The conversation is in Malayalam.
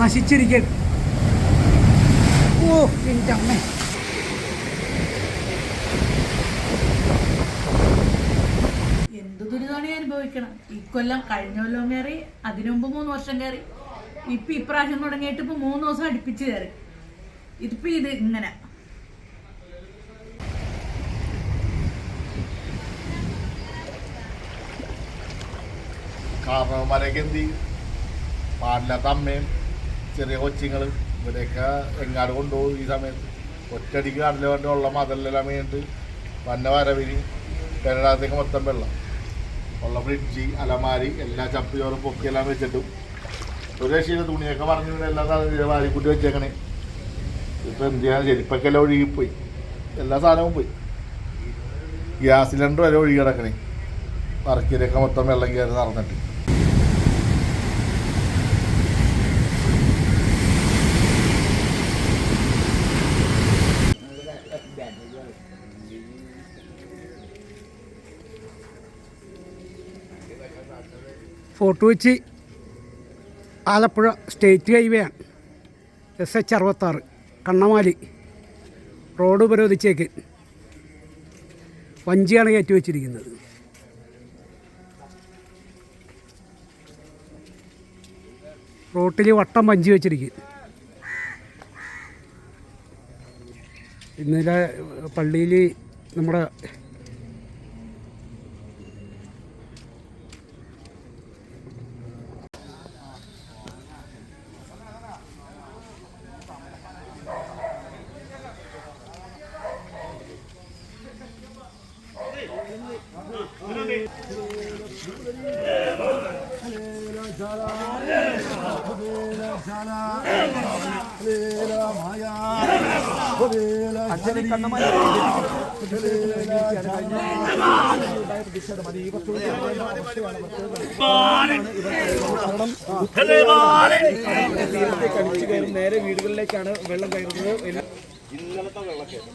നശിച്ചിരിക്കട്ടെ ഓ എന്റെ അമ്മ. എന്ത് ദുരിതമാണ് ഞാൻ അനുഭവിക്കണം ഇക്കൊല്ലം കഴിഞ്ഞ കൊല്ലം കയറി അതിനു മുമ്പ് മൂന്ന് വർഷം കയറി. ഇപ്പൊ ഇപ്രാവശ്യം തുടങ്ങിയിട്ട് ഇപ്പൊ മൂന്ന് ദിവസം അടുപ്പിച്ച് കയറി. ഇതിപ്പോ ഇത് ഇങ്ങനെ. കാരണവന്മാരെയൊക്കെ എന്ത് ചെയ്യും? പാടില്ലാത്ത അമ്മയും ചെറിയ കൊച്ചുങ്ങൾ ഇവരെയൊക്കെ എങ്ങാട് കൊണ്ടുപോകും ഈ സമയത്ത്. ഒറ്റടിക്ക് കടലിൽ വേണ്ടി ഉള്ള അതെല്ലാം വീണിട്ട് വന്ന വരവിന് കിണറകത്തേക്ക് മൊത്തം വെള്ളം. ഉള്ള ഫ്രിഡ്ജ് അലമാരി എല്ലാ ചപ്പ് ചോറും പൊക്കിയെല്ലാം വെച്ചിട്ടും. ഒരു രക്ഷയില്ല തുണിയൊക്കെ പറഞ്ഞു എല്ലാ വാരിക്കുട്ടി വെച്ചേക്കണേ. ഇപ്പം എന്ത് ചെയ്യാൻ ചെരുപ്പൊക്കെ എല്ലാം ഒഴുകിപ്പോയി. എല്ലാ സാധനവും പോയി. ഗ്യാസ് സിലിണ്ടർ വരെ ഒഴുകി കിടക്കണേ. പറക്കിയിലൊക്കെ മൊത്തം വെള്ളം കയറി നടന്നിട്ട് fort Kochi Alappuzha state highway ആണ്. എസ് എച്ച് അറുപത്താറ് കണ്ണമാലി. റോഡ് ഉപരോധിച്ചേക്ക്. വഞ്ചിയാണ് കയറ്റി വെച്ചിരിക്കുന്നത്. റോട്ടിൽ വട്ടം വഞ്ചി വെച്ചിരിക്കും. ഇന്നലെ പള്ളിയിൽ നമ്മുടെ തീരത്തേക്ക് അടിച്ചു കയറും നേരെ വീടുകളിലേക്കാണ് വെള്ളം കയറുന്നത് ഇന്നലത്തെ വെള്ളക്കേറ്റം